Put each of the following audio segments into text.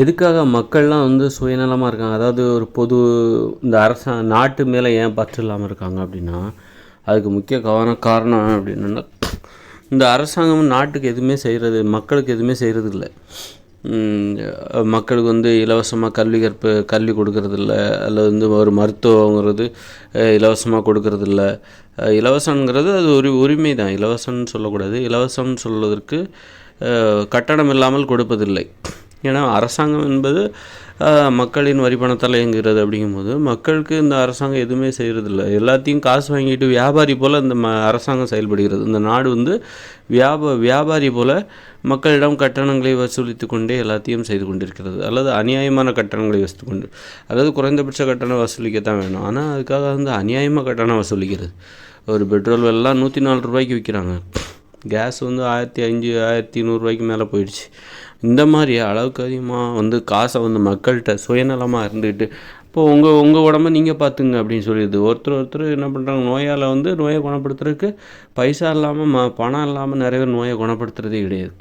எதுக்காக மக்கள்லாம் வந்து சுயநலமாக இருக்காங்க? அதாவது ஒரு பொது இந்த அரசா நாட்டு மேலே ஏன் பற்று இல்லாமல் இருக்காங்க அப்படின்னா அதுக்கு முக்கிய கவன காரணம் அப்படின்னா இந்த அரசாங்கம் நாட்டுக்கு எதுவுமே செய்கிறது மக்களுக்கு எதுவுமே செய்கிறது இல்லை. மக்களுக்கு வந்து இலவசமாக கல்வி கற்பு கல்வி கொடுக்கறதில்ல அல்லது வந்து ஒரு மருத்துவங்கிறது இலவசமாக கொடுக்கறதில்ல இலவசங்கிறது அது ஒரு உரிமை தான். இலவசம்னு சொல்லக்கூடாது. இலவசம்னு சொல்வதற்கு கட்டணம் இல்லாமல் கொடுப்பதில்லை. ஏன்னா அரசாங்கம் என்பது மக்களின் வரி பணத்தால் இயங்குகிறது அப்படிங்கும்போது மக்களுக்கு இந்த அரசாங்கம் எதுவுமே செய்கிறதில்ல எல்லாத்தையும் காசு வாங்கிட்டு வியாபாரி போல் இந்த ம அரசாங்கம் செயல்படுகிறது. இந்த நாடு வந்து வியாப வியாபாரி போல் மக்களிடம் கட்டணங்களை வசூலித்து கொண்டே எல்லாத்தையும் செய்து கொண்டிருக்கிறது. அல்லது அநியாயமான கட்டணங்களை வசூலித்து கொண்டு அதாவது குறைந்தபட்ச கட்டணம் வசூலிக்கத்தான் வேணும். ஆனால் அதுக்காக வந்து அநியாயமாக கட்டணம் வசூலிக்கிறது. ஒரு பெட்ரோல் எல்லாம் நூற்றி நாலு ரூபாய்க்கு விற்கிறாங்க கேஸ் வந்து ஆயிரத்தி அஞ்சு ஆயிரத்தி நூறுரூவாய்க்கு மேலே போயிடுச்சு. இந்த மாதிரி அளவுக்கு அதிகமாக வந்து காசை வந்து மக்கள்கிட்ட சுயநலமாக இருந்துக்கிட்டு இப்போ உங்கள் உங்கள் உடம்ப நீங்கள் பார்த்துங்க அப்படின்னு சொல்லிடுது. ஒருத்தர் ஒருத்தர் என்ன பண்ணுறாங்க நோயால் வந்து நோயை குணப்படுத்துறதுக்கு பைசா இல்லாமல் ம பணம் இல்லாமல் நிறைய பேர் நோயை குணப்படுத்துறதே கிடையாது.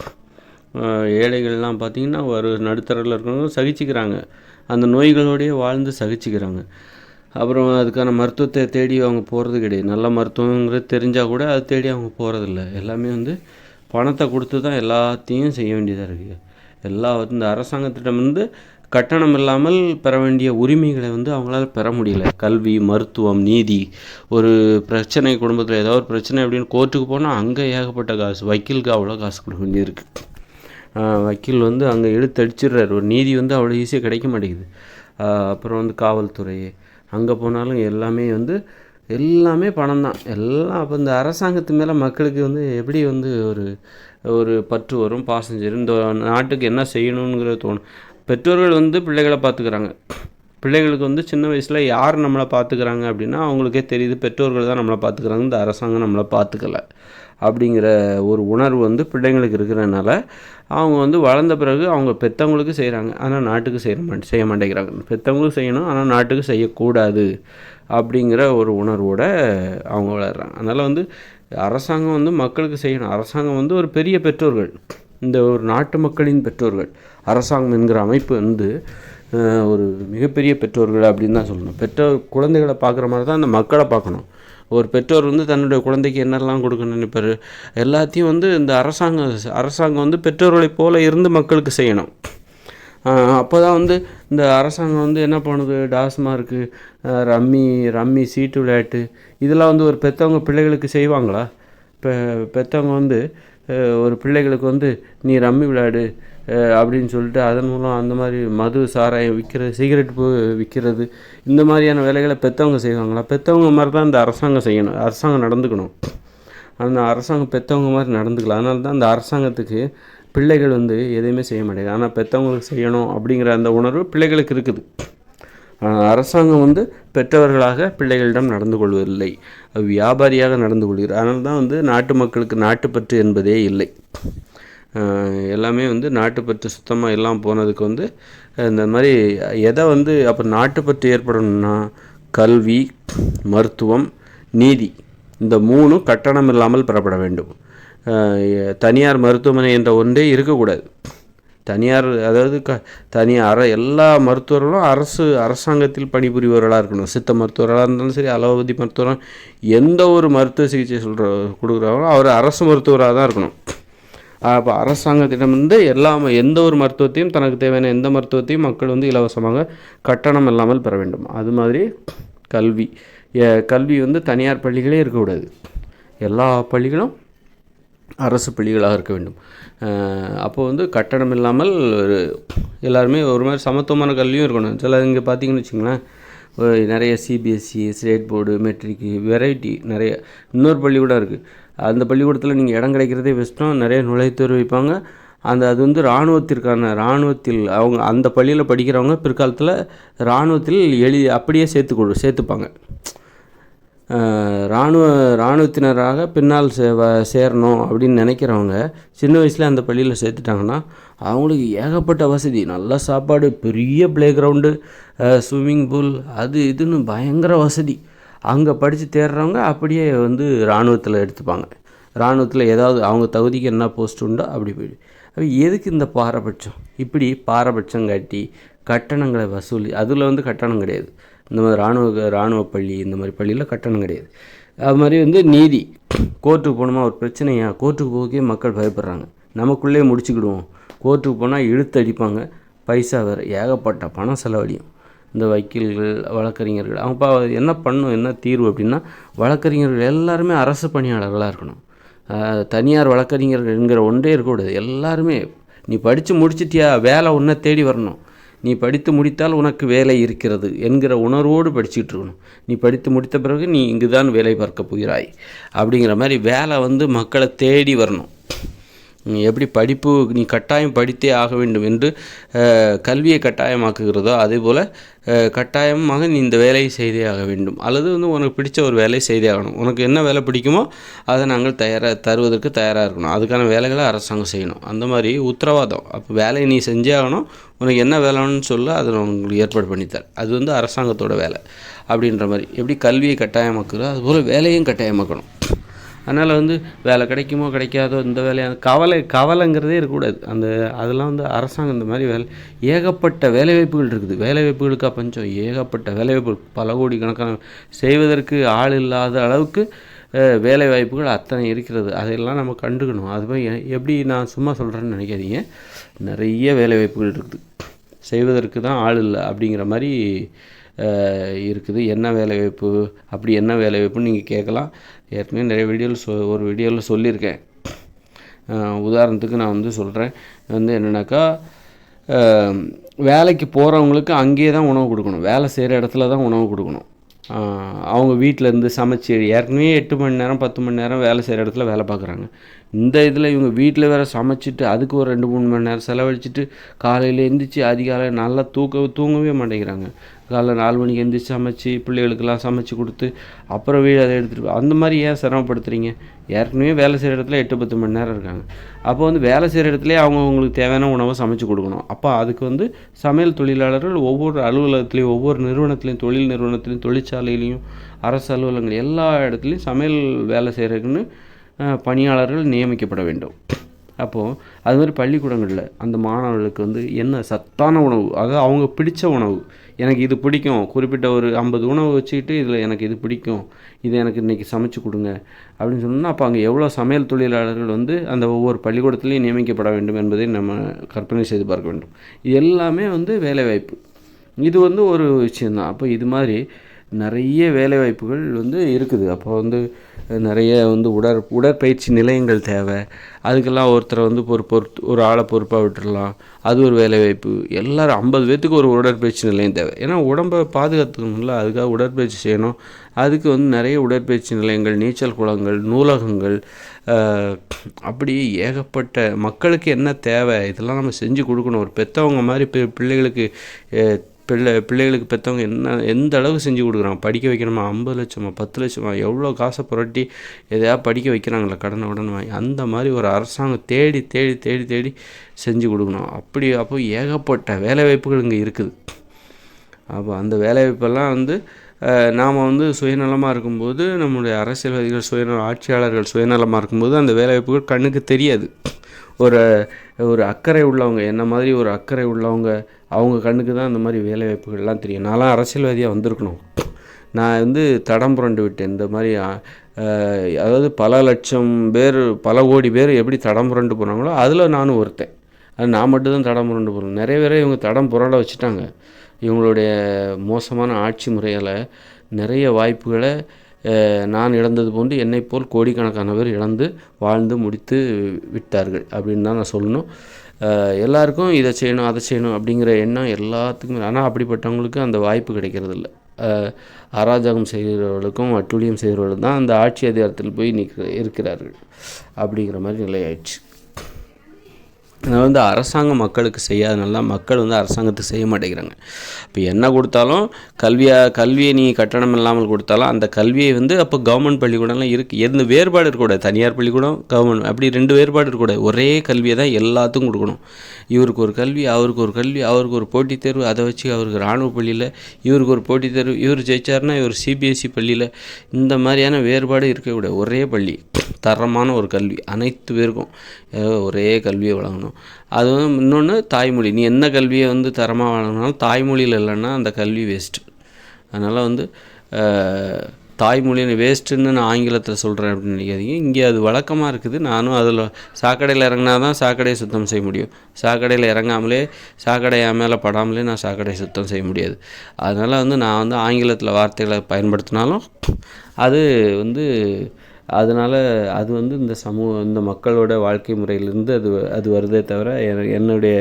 ஏழைகள்லாம் பார்த்திங்கன்னா ஒரு நடுத்தரில் இருக்கிறவங்க சகிச்சுக்கிறாங்க. அந்த நோய்களோடையே வாழ்ந்து சகிச்சுக்கிறாங்க. அப்புறம் அதுக்கான மருத்துவத்தை தேடி அவங்க போகிறது கிடையாது. நல்ல மருத்துவங்கிறது தெரிஞ்சால் கூட அதை தேடி அவங்க போகிறதில்ல எல்லாமே வந்து பணத்தை கொடுத்து தான் எல்லாத்தையும் செய்ய வேண்டியதாக இருக்குது எல்லா இந்த அரசாங்கத்திடமிருந்து கட்டணம் இல்லாமல் பெற வேண்டிய உரிமைகளை வந்து அவங்களால பெற முடியல. கல்வி மருத்துவம் நீதி ஒரு பிரச்சனை குடும்பத்தில் ஏதாவது ஒரு பிரச்சனை அப்படின்னு கோர்ட்டுக்கு போனால் அங்கே ஏகப்பட்ட காசு வக்கீலுக்கு அவ்வளோ காசு கொடுக்க வேண்டியிருக்கு. வக்கீல் வந்து அங்கே எடுத்து அடிச்சிடுறாரு ஒரு நீதி வந்து அவ்வளோ ஈஸியாக கிடைக்க மாட்டேங்குது. அப்புறம் வந்து காவல்துறை அங்கே போனாலும் எல்லாமே வந்து எல்லாமே பணம் தான் எல்லாம் அப்போ இந்த அரசாங்கத்து மேலே மக்களுக்கு வந்து எப்படி வந்து ஒரு ஒரு பற்று வரும் பாசஞ்சர் இந்த நாட்டுக்கு என்ன செய்யணுங்கிறது தோணும். பெற்றோர்கள் வந்து பிள்ளைகளை பார்த்துக்கிறாங்க பிள்ளைகளுக்கு வந்து சின்ன வயசில் யார் நம்மளை பார்த்துக்கிறாங்க அப்படின்னா அவங்களுக்கே தெரியுது. பெற்றோர்கள் தான் நம்மளை பார்த்துக்கிறாங்க இந்த அரசாங்கம் நம்மளை பார்த்துக்கல அப்படிங்கிற ஒரு உணர்வு வந்து பிள்ளைங்களுக்கு இருக்கிறனால அவங்க வந்து வளர்ந்த பிறகு அவங்க பெற்றவங்களுக்கு செய்கிறாங்க ஆனால் நாட்டுக்கு செய்ய மாட்டே செய்ய மாட்டேங்கிறாங்க. பெற்றவங்களுக்கு செய்யணும் ஆனால் நாட்டுக்கு செய்யக்கூடாது அப்படிங்கிற ஒரு உணர்வோடு அவங்க வளர்கிறாங்க அதனால் வந்து அரசாங்கம் வந்து மக்களுக்கு செய்யணும். அரசாங்கம் வந்து ஒரு பெரிய பெற்றோர்கள். இந்த ஒரு நாட்டு மக்களின் பெற்றோர்கள். அரசாங்கம் என்கிற அமைப்பு வந்து ஒரு மிகப்பெரிய பெற்றோர்கள் அப்படின்னு தான் சொல்லணும். பெற்றோர் குழந்தைகளை பார்க்குற மாதிரி தான் அந்த மக்களை பார்க்கணும். ஒரு பெற்றோர் வந்து தன்னுடைய குழந்தைக்கு என்னெல்லாம் கொடுக்கணும்னு நினைப்பார்? எல்லாத்தையும் வந்து இந்த அரசாங்கம் அரசாங்கம் வந்து பெற்றோர்களைப் போல இருந்து மக்களுக்கு செய்யணும். அப்போ தான் வந்து இந்த அரசாங்கம் வந்து என்ன பண்ணுது? டாஸ்மார்க்கு ரம்மி ரம்மி சீட்டு விளையாட்டு இதெல்லாம் வந்து ஒரு பெற்றவங்க பிள்ளைகளுக்கு செய்வாங்களா? இப்போ பெற்றவங்க வந்து ஒரு பிள்ளைகளுக்கு வந்து நீ ரம்மி விளையாடு அப்படின்னு சொல்லிட்டு அதன் மூலம் அந்த மாதிரி மது சாராயம் விற்கிறது சிகரெட் போ விற்கிறது. இந்த மாதிரியான வேலைகளை பெற்றவங்க செய்வாங்களா? பெற்றவங்க மாதிரி தான் இந்த அரசாங்கம் செய்யணும். அரசாங்கம் நடந்துக்கணும். அந்த அரசாங்கம் பெற்றவங்க மாதிரி நடந்துக்கலாம் அதனால தான் அந்த அரசாங்கத்துக்கு பிள்ளைகள் வந்து எதையுமே செய்ய மாட்டேங்குது. ஆனால் பெற்றவங்களுக்கு செய்யணும் அப்படிங்கிற அந்த உணர்வு பிள்ளைகளுக்கு இருக்குது. அரசாங்கம் வந்து பெற்றவர்களாக பிள்ளைகளிடம் நடந்து கொள்வதில்லை. வியாபாரியாக நடந்து கொள்கிறார் அதனால தான் வந்து நாட்டு மக்களுக்கு நாட்டுப்பற்று என்பதே இல்லை. எல்லாமே வந்து நாட்டுப்பற்று சுத்தமாக எல்லாம் போனதுக்கு வந்து இந்த மாதிரி எதை வந்து அப்போ நாட்டுப்பற்று ஏற்படணும்னா கல்வி மருத்துவம் நீதி இந்த மூணும் கட்டணம் இல்லாமல் பெறப்பட வேண்டும். தனியார் மருத்துவமனை என்ற ஒன்றே இருக்கக்கூடாது. தனியார் அதாவது க தனியார் அற எல்லா மருத்துவர்களும் அரசு அரசாங்கத்தில் பணிபுரிபவர்களாக இருக்கணும். சித்த மருத்துவர்களாக இருந்தாலும் சரி அலோபதி மருத்துவராக எந்த ஒரு மருத்துவ சிகிச்சை சொல்கிற கொடுக்குறாங்களோ அவர் அரசு மருத்துவராக தான் இருக்கணும். அப்போ அரசாங்கத்திடம் வந்து எல்லாம் எந்த ஒரு மருத்துவத்தையும் தனக்கு தேவையான எந்த மருத்துவத்தையும் மக்கள் வந்து இலவசமாக கட்டணம் இல்லாமல் பெற வேண்டும். அது மாதிரி கல்வி. கல்வி வந்து தனியார் பள்ளிகளே இருக்கக்கூடாது. எல்லா பள்ளிகளும் அரசு பள்ளிகளாக இருக்க வேண்டும். அப்போது வந்து கட்டணம் இல்லாமல் ஒரு எல்லாருமே ஒரு மாதிரி சமத்துவமான கல்வியும் இருக்கணும். சில இங்கே பார்த்தீங்கன்னு வச்சுங்களேன் நிறைய CBSE state board matric variety நிறைய இன்னொரு பள்ளிக்கூடம் இருக்குது அந்த பள்ளிக்கூடத்தில் நீங்கள் இடம் கிடைக்கிறதே பெஸ்ட்டும் நிறைய நுழைத்தேர்வு வைப்பாங்க. அந்த அது வந்து இராணுவத்திற்கான இராணுவத்தில் அவங்க அந்த பள்ளியில் படிக்கிறவங்க பிற்காலத்தில் இராணுவத்தில் எளி அப்படியே சேர்த்துக்கொடு சேர்த்துப்பாங்க. இராணுவ இராணுவத்தினராக பின்னால் சே வ சேரணும் அப்படின்னு நினைக்கிறவங்க சின்ன வயசில் அந்த பள்ளியில் சேர்த்துட்டாங்கன்னா அவங்களுக்கு ஏகப்பட்ட வசதி. நல்ல சாப்பாடு பெரிய ப்ளே கிரவுண்டு ஸ்விம்மிங் பூல் அது இதுன்னு பயங்கர வசதி. அங்கே படித்து தேடுறவங்க அப்படியே வந்து இராணுவத்தில் எடுத்துப்பாங்க. இராணுவத்தில் ஏதாவது அவங்க தகுதிக்கு என்ன போஸ்ட் உண்டோ அப்படி போய்டு. அப்போ எதுக்கு இந்த பாரபட்சம்? இப்படி பாரபட்சம் காட்டி கட்டணங்களை வசூலி அதில் வந்து கட்டணம் கிடையாது. இந்த மாதிரி இராணுவ இராணுவ பள்ளி இந்த மாதிரி பள்ளியில் கட்டணம் கிடையாது. அது மாதிரி வந்து நீதி. கோர்ட்டுக்கு போகணுமா? ஒரு பிரச்சனையா? கோர்ட்டுக்கு போகவே மக்கள் பயப்படுறாங்க. நமக்குள்ளே முடிச்சுக்கிடுவோம். கோர்ட்டுக்கு போனால் இழுத்து அடிப்பாங்க. பைசா வேறு ஏகப்பட்ட பணம் செலவழியும். இந்த வக்கீல்கள் வழக்கறிஞர்கள் அவங்க என்ன பண்ணும் என்ன தீர்வு அப்படின்னா வழக்கறிஞர்கள் எல்லாருமே அரசு பணியாளர்களாக இருக்கணும். தனியார் வழக்கறிஞர்கள் என்கிற ஒன்றே இருக்கக்கூடாது. எல்லாருமே நீ படித்து முடிச்சிட்டியா? வேலை ஒன்றை தேடி வரணும். நீ படித்து முடித்தால் உனக்கு வேலை இருக்கிறது என்கிற உணர்வோடு படிச்சுட்டு இருக்கணும். நீ படித்து முடித்த பிறகு நீ இங்கு தான் வேலை பார்க்க போகிறாய். அப்படிங்கிற மாதிரி வேலை வந்து மக்களை தேடி வரணும். நீ எப்படி படிப்பு நீ கட்டாயம் படித்தே ஆக வேண்டும் என்று கல்வியை கட்டாயமாக்குகிறதோ அதே போல் கட்டாயமாக நீ இந்த வேலையை செய்தே ஆக வேண்டும். அல்லது வந்து உனக்கு பிடிச்ச ஒரு வேலையை செய்தே ஆகணும். உனக்கு என்ன வேலை பிடிக்குமோ அதை நாங்கள் தயாராக தருவதற்கு தயாராக இருக்கணும். அதுக்கான வேலைகளை அரசாங்கம் செய்யணும். அந்த மாதிரி உத்தரவாதம். அப்போ வேலையை நீ செஞ்சே ஆகணும். உனக்கு என்ன வேலைன்னு சொல்ல அதை நான் உங்களுக்கு ஏற்பாடு பண்ணித்தரேன். அது வந்து அரசாங்கத்தோட வேலை. அப்படின்ற மாதிரி. எப்படி கல்வியை கட்டாயமாக்குறோ அதுபோல் வேலையும் கட்டாயமாக்கணும். அதனால் வந்து வேலை கிடைக்குமோ கிடைக்காதோ இந்த வேலையாக கவலை கவலைங்கிறதே இருக்கக்கூடாது. அந்த அதெல்லாம் வந்து அரசாங்கம் இந்த மாதிரி வேலை ஏகப்பட்ட வேலைவாய்ப்புகள் இருக்குது. வேலைவாய்ப்புகளுக்காக பஞ்சம்? ஏகப்பட்ட வேலைவாய்ப்புகள். பல கோடி கணக்கான செய்வதற்கு ஆள் இல்லாத அளவுக்கு வேலை வேலைவாய்ப்புகள் அத்தனை இருக்கிறது. அதையெல்லாம் நம்ம கண்டுக்கணும். அது மாதிரி எப்படி நான் சும்மா சொல்கிறேன்னு நினைக்காதீங்க. நிறைய வேலைவாய்ப்புகள் இருக்குது. செய்வதற்கு தான் ஆள் இல்லை அப்படிங்கிற மாதிரி இருக்குது. என்ன வேலைவாய்ப்பு அப்படி என்ன வேலைவாய்ப்புன்னு நீங்கள் கேட்கலாம். ஏற்கனவே நிறைய வீடியோவில் சொ ஒரு வீடியோவில் சொல்லியிருக்கேன். உதாரணத்துக்கு நான் வந்து சொல்கிறேன் வந்து என்னென்னாக்கா வேலைக்கு போகிறவங்களுக்கு அங்கேயே தான் உணவு கொடுக்கணும். வேலை செய்கிற இடத்துல தான் உணவு கொடுக்கணும். அவங்க வீட்டில் இருந்து சமைச்சு ஏற்கனவே எட்டு மணி நேரம் பத்து மணி நேரம் வேலை செய்கிற இடத்துல வேலை பார்க்குறாங்க இந்த இதில் இவங்க வீட்டில் வேற சமைச்சிட்டு அதுக்கு ஒரு ரெண்டு மூணு மணி நேரம் செலவழிச்சிட்டு காலையில் எழுந்திரிச்சி அதிகாலை நல்லா தூக்க தூங்கவே மாட்டேங்கிறாங்க. காலைல நாலு மணிக்கு எந்திரிச்சு சமைச்சு பிள்ளைகளுக்கெல்லாம் சமைச்சு கொடுத்து அப்புறம் வீடு அதை எடுத்துகிட்டு அந்த மாதிரி ஏன் சிரமப்படுத்துறீங்க? ஏற்கனவே வேலை செய்கிற இடத்துல எட்டு பத்து மணி நேரம் இருக்காங்க. அப்போ வந்து வேலை செய்கிற இடத்துலயே அவங்க அவங்களுக்கு தேவையான உணவை சமைச்சு கொடுக்கணும். அப்போ அதுக்கு வந்து சமையல் தொழிலாளர்கள் ஒவ்வொரு அலுவலகத்துலேயும் ஒவ்வொரு நிறுவனத்துலேயும் தொழில் நிறுவனத்துலேயும் தொழிற்சாலையிலையும் அரசு அலுவலகங்கள் எல்லா இடத்துலையும் சமையல் வேலை செய்கிறதுக்குன்னு பணியாளர்கள் நியமிக்கப்பட வேண்டும். அப்போது அது மாதிரி பள்ளிக்கூடங்களில் அந்த மாணவர்களுக்கு வந்து என்ன சத்தான உணவு? அதாவது அவங்க பிடிச்ச உணவு. எனக்கு இது பிடிக்கும். குறிப்பிட்ட ஒரு ஐம்பது உணவு வச்சுக்கிட்டு இதில் எனக்கு இது பிடிக்கும். இது எனக்கு இன்றைக்கி சமைச்சு கொடுங்க. அப்படின்னு சொன்னோம்னா அப்போ அங்கே எவ்வளோ சமையல் தொழிலாளர்கள் வந்து அந்த ஒவ்வொரு பள்ளிக்கூடத்துலேயும் நியமிக்கப்பட வேண்டும் என்பதை நம்ம கற்பனை செய்து பார்க்க வேண்டும். இது எல்லாமே வந்து வேலைவாய்ப்பு. இது வந்து ஒரு விஷயந்தான் அப்போ இது மாதிரி நிறைய வேலைவாய்ப்புகள் வந்து இருக்குது. அப்போ வந்து நிறைய வந்து உடற் உடற்பயிற்சி நிலையங்கள் தேவை. அதுக்கெல்லாம் ஒருத்தரை வந்து ஒரு பொறுத்து ஒரு ஆளை பொறுப்பாக விட்டுடலாம் அது ஒரு வேலைவாய்ப்பு. எல்லோரும் ஐம்பது பேர்த்துக்கு ஒரு உடற்பயிற்சி நிலையம் தேவை. ஏன்னா உடம்பை பாதுகாத்துக்கணும்ல அதுக்காக உடற்பயிற்சி செய்யணும். அதுக்கு வந்து நிறைய உடற்பயிற்சி நிலையங்கள் நீச்சல் குளங்கள் நூலகங்கள் அப்படி ஏகப்பட்ட மக்களுக்கு என்ன தேவை இதெல்லாம் நம்ம செஞ்சு கொடுக்கணும். ஒரு பெற்றவங்க மாதிரி பிள்ளைகளுக்கு பிள்ளை பிள்ளைகளுக்கு பெற்றவங்க என்ன எந்த அளவுக்கு செஞ்சு கொடுக்குறாங்க? படிக்க வைக்கணுமா? ஐம்பது லட்சமா? பத்து லட்சமா? எவ்வளோ காசை புரட்டி எதையாவது படிக்க வைக்கிறாங்களே கடனை உடனே வாங்கி அந்த மாதிரி ஒரு அரசாங்கம் தேடி தேடி தேடி தேடி செஞ்சு கொடுக்கணும். அப்படி அப்போ ஏகப்பட்ட வேலைவாய்ப்புகள் இங்கே இருக்குது. அப்போ அந்த வேலைவாய்ப்பெல்லாம் வந்து நாம் வந்து சுயநலமாக இருக்கும்போது நம்முடைய அரசியல்வாதிகள் சுயநல ஆட்சியாளர்கள் சுயநலமாக இருக்கும்போது அந்த வேலைவாய்ப்புகள் கண்ணுக்கு தெரியாது. ஒரு ஒரு அக்கறை உள்ளவங்க என்ன மாதிரி ஒரு அக்கறை உள்ளவங்க அவங்க கண்ணுக்கு தான் இந்த மாதிரி வேலைவாய்ப்புகள்லாம் தெரியும். நான்லாம் அரசியல்வாதியாக வந்திருக்கணும். நான் வந்து தடம் புரண்டு விட்டேன். இந்த மாதிரி அதாவது பல லட்சம் பேர் பல கோடி பேர் எப்படி தடம் புரண்டு போனாங்களோ அதில் நானும் ஒருத்தன். அது நான் மட்டும்தான் தடம் புரண்டு போகிறேன் நிறைய பேரை இவங்க தடம் புரண்ட வச்சுட்டாங்க. இவங்களுடைய மோசமான ஆட்சி முறையால் நிறைய வாய்ப்புகளை நான் இழந்தது போன்று என்னை போல் கோடிக்கணக்கான பேர் இழந்து வாழ்ந்து முடித்து விட்டார்கள் அப்படின்னு தான் நான் சொல்லணும். எல்லாருக்கும் இதை செய்யணும் அதை செய்யணும் அப்படிங்கிற எண்ணம் எல்லாத்துக்குமே ஆனால் அப்படிப்பட்டவங்களுக்கு அந்த வாய்ப்பு கிடைக்கிறதில்ல அராஜகம் செய்கிறவர்களுக்கும் அட்டுழியம் செய்கிறவர்களுக்கும் தான் அந்த ஆட்சி அதிகாரத்தில் போய் நிற்க இருக்கிறார்கள் அப்படிங்கிற மாதிரி நிலையாயிடுச்சு. இதை வந்து அரசாங்கம் மக்களுக்கு செய்யாதனால மக்கள் வந்து அரசாங்கத்துக்கு செய்ய மாட்டேங்கிறாங்க. இப்போ என்ன கொடுத்தாலும் கல்வியாக கல்வியை நீ கட்டணம் இல்லாமல் கொடுத்தாலும் அந்த கல்வியை வந்து அப்போ கவர்மெண்ட் பள்ளிக்கூடம்லாம் இருக்குது எந்த வேறுபாடு இருக்கக்கூடாது. தனியார் பள்ளிக்கூடம் கவர்மெண்ட் அப்படி ரெண்டு வேறுபாடு இருக்கக்கூடாது. ஒரே கல்வியை தான் எல்லாத்துக்கும் கொடுக்கணும். இவருக்கு ஒரு கல்வி அவருக்கு ஒரு கல்வி அவருக்கு ஒரு போட்டித் தேர்வு அதை வச்சு அவருக்கு இராணுவ பள்ளியில் இவருக்கு ஒரு போட்டித் தேர்வு இவர் ஜெயிச்சாருன்னா இவர் சிபிஎஸ்சி பள்ளியில். இந்த மாதிரியான வேறுபாடு இருக்கக்கூடாது. ஒரே பள்ளி தரமான ஒரு கல்வி அனைத்து பேருக்கும் ஒரே கல்வியை வழங்கணும். அது வந்து இன்னொன்று தாய்மொழி. நீ என்ன கல்வியை வந்து தரமாக வழங்கினாலும் தாய்மொழியில் இல்லைன்னா அந்த கல்வி வேஸ்ட்டு அதனால் வந்து அஹ், தாய்மொழி வேஸ்ட்டுன்னு நான் ஆங்கிலத்தில் சொல்கிறேன் அப்படின்னு நினைக்காதீங்க. இங்கே அது வழக்கமாக இருக்குது. நானும் அதில் சாக்கடையில் இறங்கினா தான் சாக்கடையை சுத்தம் செய்ய முடியும். சாக்கடையில் இறங்காமலே சாக்கடை மேலே படாமலே நான் சாக்கடையை சுத்தம் செய்ய முடியாது. அதனால் வந்து நான் வந்து ஆங்கிலத்தில் வார்த்தைகளை பயன்படுத்தினாலும் அது வந்து அதனால் அது வந்து இந்த சமூக இந்த மக்களோட வாழ்க்கை முறையிலேருந்து அது அது வருதே தவிர என்னுடைய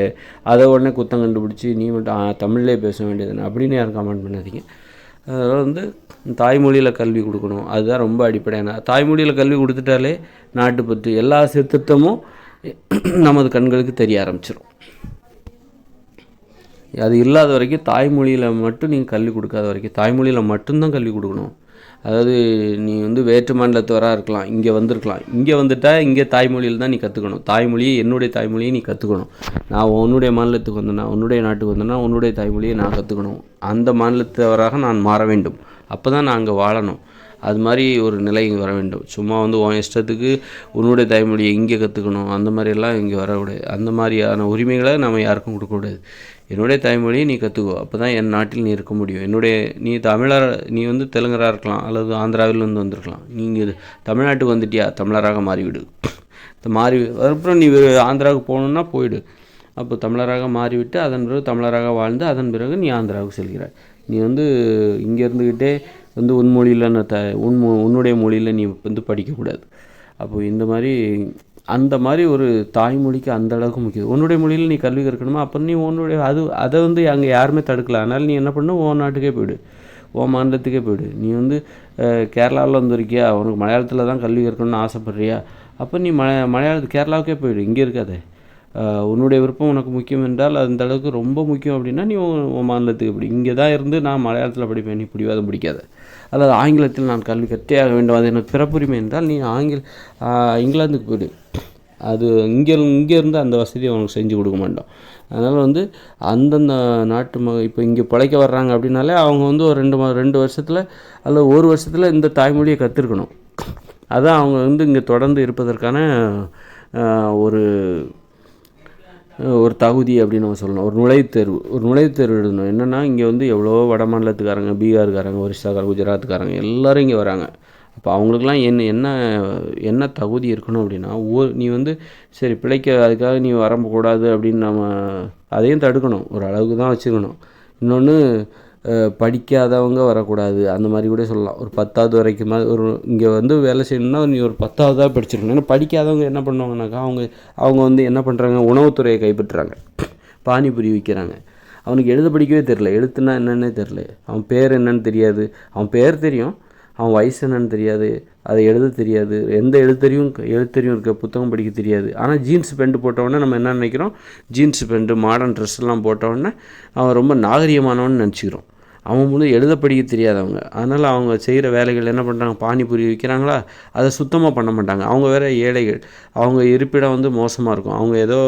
அதை உடனே குத்தம் கண்டுபிடிச்சி நீ மட்டும் தமிழ்லேயே பேச வேண்டியது அப்படின்னு யாரும் கமெண்ட் பண்ணாதீங்க. அதனால் வந்து தாய்மொழியில் கல்வி கொடுக்கணும். அதுதான் ரொம்ப அடிப்படையான தாய்மொழியில் கல்வி கொடுத்துட்டாலே நாட்டு பற்றி எல்லா சீர்திருத்தமும் நமது கண்களுக்கு தெரிய ஆரம்பிச்சிடும் அது இல்லாத வரைக்கும் தாய்மொழியில் மட்டும் நீங்கள் கல்வி கொடுக்காத வரைக்கும் தாய்மொழியில் மட்டும்தான் கல்வி கொடுக்கணும். அதாவது நீ வந்து வேற்று மாநிலத்தவராக இருக்கலாம் இங்கே வந்திருக்கலாம். இங்கே வந்துட்டால் இங்கே தாய்மொழியில் தான் நீ கற்றுக்கணும் தாய்மொழியை என்னுடைய தாய்மொழியை நீ கற்றுக்கணும் நான் உன்னுடைய மாநிலத்துக்கு வந்தேன்னா உன்னுடைய நாட்டுக்கு வந்தேன்னா உன்னுடைய தாய்மொழியை நான் கற்றுக்கணும் அந்த மாநிலத்தவராக நான் மாற வேண்டும். அப்போ தான் நான் அங்கே வாழணும். அது மாதிரி ஒரு நிலை இங்கே வர வேண்டும். சும்மா வந்து உன் இஷ்டத்துக்கு உன்னுடைய தாய்மொழியை இங்கே கற்றுக்கணும் அந்த மாதிரியெல்லாம் இங்கே வரக்கூடாது. அந்த மாதிரியான உரிமைகளை நம்ம யாருக்கும் கொடுக்கக்கூடாது. என்னுடைய தாய்மொழியை நீ கற்றுக்கோ அப்போ தான் என் நாட்டில் நீ இருக்க முடியும். என்னுடைய நீ தமிழர் நீ வந்து தெலுங்கராக இருக்கலாம் அல்லது ஆந்திராவிலேருந்து வந்திருக்கலாம். நீங்கள் தமிழ்நாட்டுக்கு வந்துட்டியா? தமிழராக மாறிவிடு. மாறி அதுக்கப்புறம் நீ ஆந்திராவுக்கு போகணுன்னா போயிடு. அப்போ தமிழராக மாறிவிட்டு அதன் பிறகு தமிழராக வாழ்ந்து அதன் பிறகு நீ ஆந்திராவுக்கு செல்கிறாய். நீ வந்து இங்கே இருந்துக்கிட்டே வந்து உன் மொழியில் நான் த உன் உன்னுடைய மொழியில் நீ வந்து படிக்கக்கூடாது. அப்போ இந்த மாதிரி அந்த மாதிரி ஒரு தாய்மொழிக்கு அந்த அளவுக்கு முக்கியம். உன்னுடைய மொழியில் நீ கல்வி கற்கணுமா? அப்போ நீ உன்னுடைய அது அதை வந்து அங்கே யாருமே தடுக்கல. அதனால் நீ என்ன பண்ணு உன் நாட்டுக்கே போயிடு. உன் மாநிலத்துக்கே போயிடு. நீ வந்து கேரளாவில் வந்திருக்கியா? உனக்கு மலையாளத்தில் தான் கல்வி கற்கணும்னு ஆசைப்பட்றியா? அப்போ நீ மலைய மலையாளத்து கேரளாவுக்கே போயிடு. இங்கே இருக்காதே. உன்னுடைய விருப்பம் உனக்கு முக்கியம் என்றால் அந்த அளவுக்கு ரொம்ப முக்கியம் அப்படின்னா நீ உன் மாநிலத்துக்கு இப்படி இங்கே தான் இருந்து நான் மலையாளத்தில் படிப்பேன். நீ பிடிவாதம் பிடிக்காத. அல்லது ஆங்கிலத்தில் நான் கல்வி கற்றே ஆக வேண்டும். அது எனக்கு பிறப்புரிமை என்றால் நீ ஆங்கில இங்கிலாந்துக்கு போயிடு. அது இங்கே இங்கேருந்து அந்த வசதியை அவங்களுக்கு செஞ்சு கொடுக்க மாட்டோம். அதனால் வந்து அந்தந்த நாட்டு ம இப்போ இங்கே பிழைக்க வர்றாங்க அப்படின்னாலே அவங்க வந்து ஒரு ரெண்டு மா ரெண்டு வருஷத்தில் அல்லது ஒரு வருஷத்தில் இந்த தாய்மொழியை கற்றுருக்கணும் அதான் அவங்க வந்து இங்கே தொடர்ந்து இருப்பதற்கான ஒரு ஒரு தகுதி அப்படின்னு நம்ம சொல்லணும். ஒரு நுழைவுத் தேர்வு ஒரு நுழைவுத் தேர்வு எழுதணும். என்னென்னா இங்கே வந்து எவ்வளோ வட மாநிலத்துக்காரங்க பீகார்காரங்க ஒரிசாக்காரங்க குஜராத்துக்காரங்க எல்லோரும் இங்கே வராங்க. அப்போ அவங்களுக்குலாம் என்ன என்ன என்ன தகுதி இருக்கணும் அப்படின்னா ஓ நீ வந்து சரி பிழைக்க அதுக்காக நீ வரக்கூடாது அப்படின்னு நம்ம அதையும் தடுக்கணும். ஒரு அளவுக்கு தான் வச்சுக்கணும். இன்னொன்று படிக்காதவங்க வரக்கூடாது. அந்த மாதிரி கூட சொல்லலாம். ஒரு பத்தாவது வரைக்கும் ஒரு இங்கே வந்து வேலை செய்யணும்னா நீ ஒரு பத்தாவதாக படிச்சிருக்கணும். ஏன்னா படிக்காதவங்க என்ன பண்ணுவாங்கனாக்கா அவங்க அவங்க வந்து என்ன பண்ணுறாங்க உணவுத்துறையை கைப்பற்றுறாங்க. பானிபூரி விற்கிறாங்க அவனுக்கு எழுத படிக்கவே தெரில எழுத்துனா என்னன்னே தெரில அவன் பேர் என்னன்னு தெரியாது. அவன் பேர் தெரியும். அவன் வயசு என்னன்னு தெரியாது அதை எழுத தெரியாது எந்த எழுத்தறியும் எழுத்தறியும் இருக்க புத்தகம் படிக்க தெரியாது. ஆனால் ஜீன்ஸ் பேண்ட்டு போட்டவுடனே நம்ம என்ன நினைக்கிறோம்? ஜீன்ஸ் பேண்ட்டு மாடர்ன் ட்ரெஸ் எல்லாம் போட்டவொடனே அவன் ரொம்ப நாகரிகமானவன்னு நினச்சிக்கிறோம். அவன் வந்து எழுத படிக்க தெரியாதவங்க அதனால் அவங்க செய்கிற வேலைகள் என்ன பண்ணுறாங்க பானிபூரி விற்கிறாங்களா அதை சுத்தமாக பண்ண மாட்டாங்க. அவங்க வேற ஏழைகள். அவங்க இருப்பிடம் வந்து மோசமாக இருக்கும். அவங்க ஏதோ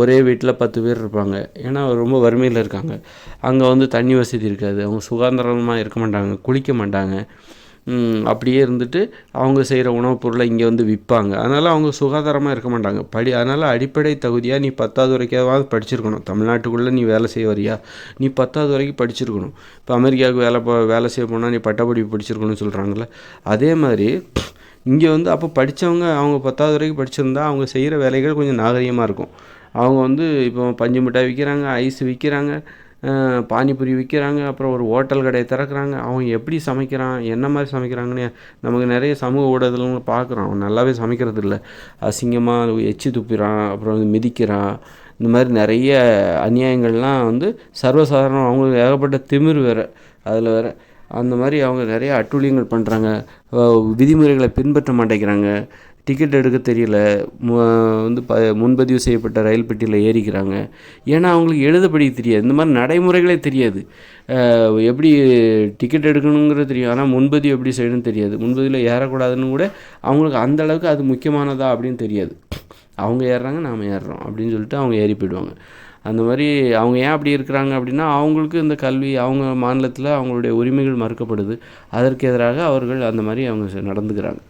ஒரே வீட்டில் பத்து பேர் இருப்பாங்க. ஏன்னா ரொம்ப வறுமையில் இருக்காங்க. அங்கே வந்து தண்ணி வசதி இருக்காது. அவங்க சுகாதாரமாக இருக்க மாட்டாங்க. குளிக்க மாட்டாங்க. அப்படியே இருந்துட்டு அவங்க செய்கிற உணவுப் பொருளை இங்கே வந்து விற்பாங்க. அதனால் அவங்க சுகாதாரமாக இருக்க மாட்டாங்க. படி அதனால் அடிப்படை தகுதியாக நீ பத்தாவது வரைக்காவது படிச்சிருக்கணும். தமிழ்நாட்டுக்குள்ளே நீ வேலை செய்ய வரியா? நீ பத்தாவது வரைக்கும் படிச்சிருக்கணும். இப்போ அமெரிக்காவுக்கு வேலை போ வேலை செய்ய போனால் நீ பட்டப்படிப்பு படிச்சிருக்கணும்னு சொல்கிறாங்களே அதே மாதிரி இங்கே வந்து அப்போ படித்தவங்க அவங்க பத்தாவது வரைக்கும் படிச்சிருந்தா அவங்க செய்கிற வேலைகள் கொஞ்சம் நாகரிகமாக இருக்கும். அவங்க வந்து இப்போ பஞ்சு மிட்டாய் விற்கிறாங்க ஐஸ் விற்கிறாங்க. பானிபூரி விற்கிறாங்க அப்புறம் ஒரு ஹோட்டல் கடையை திறக்கிறாங்க. அவன் எப்படி சமைக்கிறான்? என்ன மாதிரி சமைக்கிறாங்கன்னு நமக்கு நிறைய சமூக ஊடகங்கள் பார்க்குறான் அவன் நல்லாவே சமைக்கிறது இல்லை அசிங்கமாக எச்சி துப்பிறான் அப்புறம் வந்து மிதிக்கிறான். இந்த மாதிரி நிறைய அநியாயங்கள்லாம் வந்து சர்வசாதாரணம். அவங்களுக்கு ஏகப்பட்ட திமிர் வேறு அதில் வேறு. அந்த மாதிரி அவங்க நிறைய அட்டூழியங்கள் பண்ணுறாங்க விதிமுறைகளை பின்பற்ற மாட்டேங்கிறாங்க. டிக்கெட் எடுக்க தெரியல. வந்து ப முன்பதிவு செய்யப்பட்ட ரயில் பெட்டியில் ஏறிக்கிறாங்க. ஏன்னா அவங்களுக்கு எழுத படிக்க தெரியாது. இந்த மாதிரி நடைமுறைகளே தெரியாது. எப்படி டிக்கெட் எடுக்கணுங்கிறது தெரியும். ஆனால் முன்பதிவு எப்படி செய்யணும்னு தெரியாது. முன்பதிவில் ஏறக்கூடாதுன்னு கூட அவங்களுக்கு அந்தளவுக்கு அது முக்கியமானதா அப்படின்னு தெரியாது. அவங்க ஏறுறாங்க நாம் ஏறுறோம் அப்படின்னு சொல்லிட்டு அவங்க ஏறி போயிடுவாங்க. அந்த மாதிரி அவங்க ஏன் அப்படி இருக்கிறாங்க அப்படின்னா அவங்களுக்கு இந்த கல்வி அவங்க மாநிலத்தில் அவங்களுடைய உரிமைகள் மறுக்கப்படுது. அதற்கு எதிராக அவர்கள் அந்த மாதிரி அவங்க நடந்துக்கிறாங்க.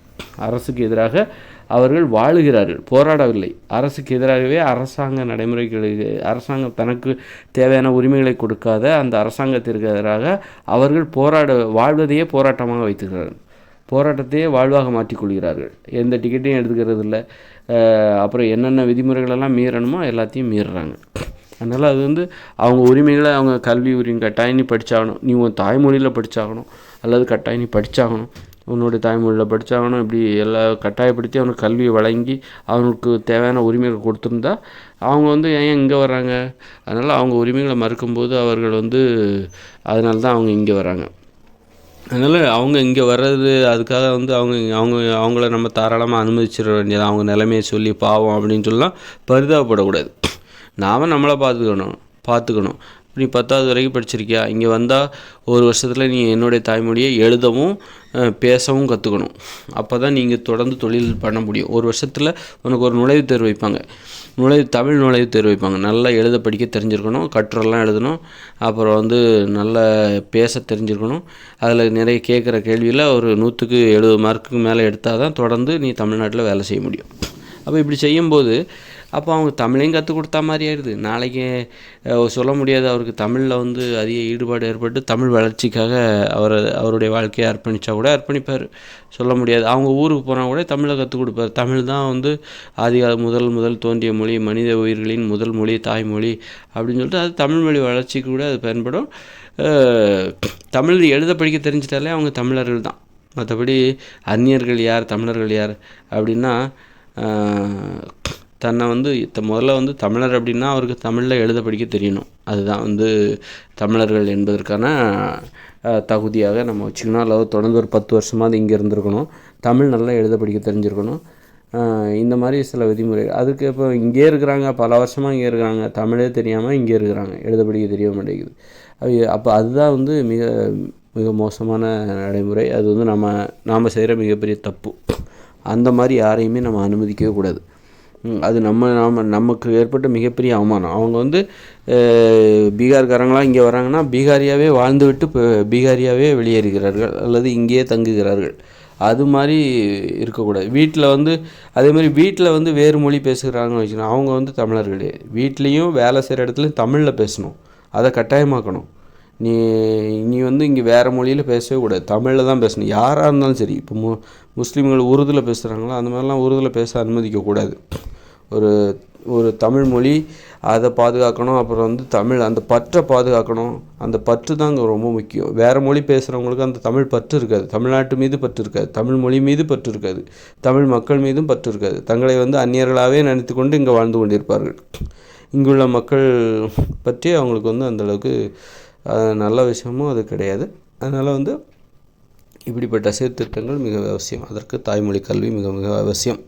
அரசுக்கு எதிராக அவர்கள் வாழுகிறார்கள். போராடவில்லை. அரசுக்கு எதிராகவே அரசாங்க நடைமுறைகளுக்கு அரசாங்கம் தனக்கு தேவையான உரிமைகளை கொடுக்காத அந்த அரசாங்கத்திற்கு எதிராக அவர்கள் போராட வாழ்வதையே போராட்டமாக வைத்துக்கிறார்கள் போராட்டத்தையே வாழ்வாக மாற்றிக்கொள்கிறார்கள் எந்த டிக்கெட்டையும் எடுத்துக்கிறது இல்லை. அப்புறம் என்னென்ன விதிமுறைகளெல்லாம் மீறணுமோ எல்லாத்தையும் மீறுறாங்க. அதனால் அது வந்து அவங்க உரிமைகளை அவங்க கல்வி உரிமை கட்டாயம் நீ படித்தாகணும் நீ உன் தாய்மொழியில் படித்தாகணும் அல்லது கட்டாயம் நீ படித்தாகணும் உன்னுடைய தாய்மொழியில் படித்தாகணும் இப்படி எல்லா கட்டாயப்படுத்தி அவனுக்கு கல்வியை வழங்கி அவனுக்கு தேவையான உரிமைகள் கொடுத்துருந்தா அவங்க வந்து ஏன் இங்கே வர்றாங்க? அதனால் அவங்க உரிமைகளை மறுக்கும்போது அவர்கள் வந்து அதனால தான் அவங்க இங்கே வராங்க அதனால் அவங்க இங்கே வர்றது அதுக்காக வந்து அவங்க அவங்க அவங்கள நம்ம தாராளமாக அனுமதிச்சிட வேண்டியது அவங்க நிலைமையை சொல்லி பாவம் அப்படின்னு சொல்லலாம் பரிதாபப்படக்கூடாது. நாம் நம்மளை பார்த்துக்கணும் பார்த்துக்கணும். நீ பத்தாவது வரைக்கும் படிச்சிருக்கியா? இங்கே வந்தால் ஒரு வருஷத்தில் நீ என்னுடைய தாய்மொழியை எழுதவும் பேசவும் கற்றுக்கணும் அப்போ தான் நீங்கள் தொடர்ந்து தொழில் பண்ண முடியும். ஒரு வருஷத்தில் உனக்கு ஒரு நுழைவுத் தேர்வு வைப்பாங்க. நுழைவு தமிழ் நுழைவுத் தேர்வு வைப்பாங்க. நல்லா எழுத படிக்க தெரிஞ்சிருக்கணும் கட்டுரெல்லாம் எழுதணும். அப்புறம் வந்து நல்லா பேச தெரிஞ்சிருக்கணும். அதில் நிறைய கேட்குற கேள்வியில் ஒரு நூற்றுக்கு எழுபது மார்க்குக்கு மேலே எடுத்தால் தான் தொடர்ந்து நீ தமிழ்நாட்டில் வேலை செய்ய முடியும். அப்போ இப்படி செய்யும்போது அப்போ அவங்க தமிழையும் கற்றுக் கொடுத்தா மாதிரி ஆயிடுது. நாளைக்கு சொல்ல முடியாது. அவருக்கு தமிழில் வந்து அதிக ஈடுபாடு ஏற்பட்டு தமிழ் வளர்ச்சிக்காக அவர் அவருடைய வாழ்க்கையை அர்ப்பணித்தா கூட அர்ப்பணிப்பார். சொல்ல முடியாது. அவங்க ஊருக்கு போனால் கூட தமிழை கற்றுக் கொடுப்பார். தமிழ் தான் வந்து ஆதிகால முதல் முதல் தோன்றிய மொழி மனித உயிர்களின் முதல் மொழி தாய்மொழி அப்படின்னு சொல்லிட்டு அது தமிழ் மொழி வளர்ச்சிக்கு கூட அது பயன்படும். தமிழ் எழுத படிக்க தெரிஞ்சிட்டாலே அவங்க தமிழர்கள் தான். மற்றபடி அந்நியர்கள் யார் தமிழர்கள் யார் அப்படின்னா தன்னை வந்து முதல்ல வந்து தமிழர் அப்படின்னா அவருக்கு தமிழில் எழுத படிக்க தெரியணும். அதுதான் வந்து தமிழர்கள் என்பதற்கான தகுதியாக நம்ம வச்சுக்கணும். அல்லது தொடர்ந்து ஒரு பத்து வருஷமாவது இங்கே இருந்திருக்கணும். தமிழ் நல்லா எழுத படிக்க தெரிஞ்சிருக்கணும். இந்த மாதிரி சில விதிமுறை. அதுக்கு இப்போ இங்கே இருக்கிறாங்க பல வருஷமாக இங்கே இருக்கிறாங்க. தமிழே தெரியாமல் இங்கே இருக்கிறாங்க. எழுத படிக்க தெரிய மாட்டேங்குது. அது அப்போ அதுதான் வந்து மிக மிக மோசமான நடைமுறை. அது வந்து நம்ம நாம் செய்கிற மிகப்பெரிய தப்பு. அந்த மாதிரி யாரையுமே நம்ம அனுமதிக்கவே கூடாது. அது நம்ம நாம் நமக்கு ஏற்பட்ட மிகப்பெரிய அவமானம். அவங்க வந்து பீகார்காரங்களாம் இங்கே வராங்கன்னா பீகாரியாகவே வாழ்ந்துவிட்டு இப்போ பீகாரியாகவே வெளியேறுகிறார்கள் அல்லது இங்கேயே தங்குகிறார்கள். அது மாதிரி இருக்கக்கூடாது. வீட்டில் வந்து அதே மாதிரி வீட்டில் வந்து வேறு மொழி பேசுகிறாங்கன்னு வச்சுக்கோங்க அவங்க வந்து தமிழர்களே. வீட்லேயும் வேலை செய்கிற இடத்துலையும் தமிழில் பேசணும். அதை கட்டாயமாக்கணும். நீ நீ வந்து இங்கே வேறு மொழியில் பேசவே கூடாது. தமிழில் தான் பேசணும். யாராக இருந்தாலும் சரி இப்போ மு முஸ்லீம்கள் உருதில் பேசுகிறாங்களோ அந்த மாதிரிலாம் உருதில் பேச அனுமதிக்கக்கூடாது. ஒரு ஒரு தமிழ் மொழி அதை பாதுகாக்கணும். அப்புறம் வந்து தமிழ் அந்த பற்றை பாதுகாக்கணும். அந்த பற்று தான் அங்கே ரொம்ப முக்கியம். வேறு மொழி பேசுகிறவங்களுக்கு அந்த தமிழ் பற்று இருக்காது. தமிழ்நாட்டு மீது பற்று இருக்காது. தமிழ் மொழி மீது பற்று இருக்காது. தமிழ் மக்கள் மீதும் பற்று இருக்காது. தங்களை வந்து அந்நியர்களாகவே நினைத்து கொண்டு இங்கே வாழ்ந்து கொண்டிருப்பார்கள். இங்குள்ள மக்கள் பற்றி அவங்களுக்கு வந்து அந்தளவுக்கு நல்ல விஷயமும் அது கிடையாது. அதனால் வந்து இப்படிப்பட்ட சீர்திருத்தங்கள் மிக அவசியம். அதற்கு தாய்மொழி கல்வி மிக மிக அவசியம்.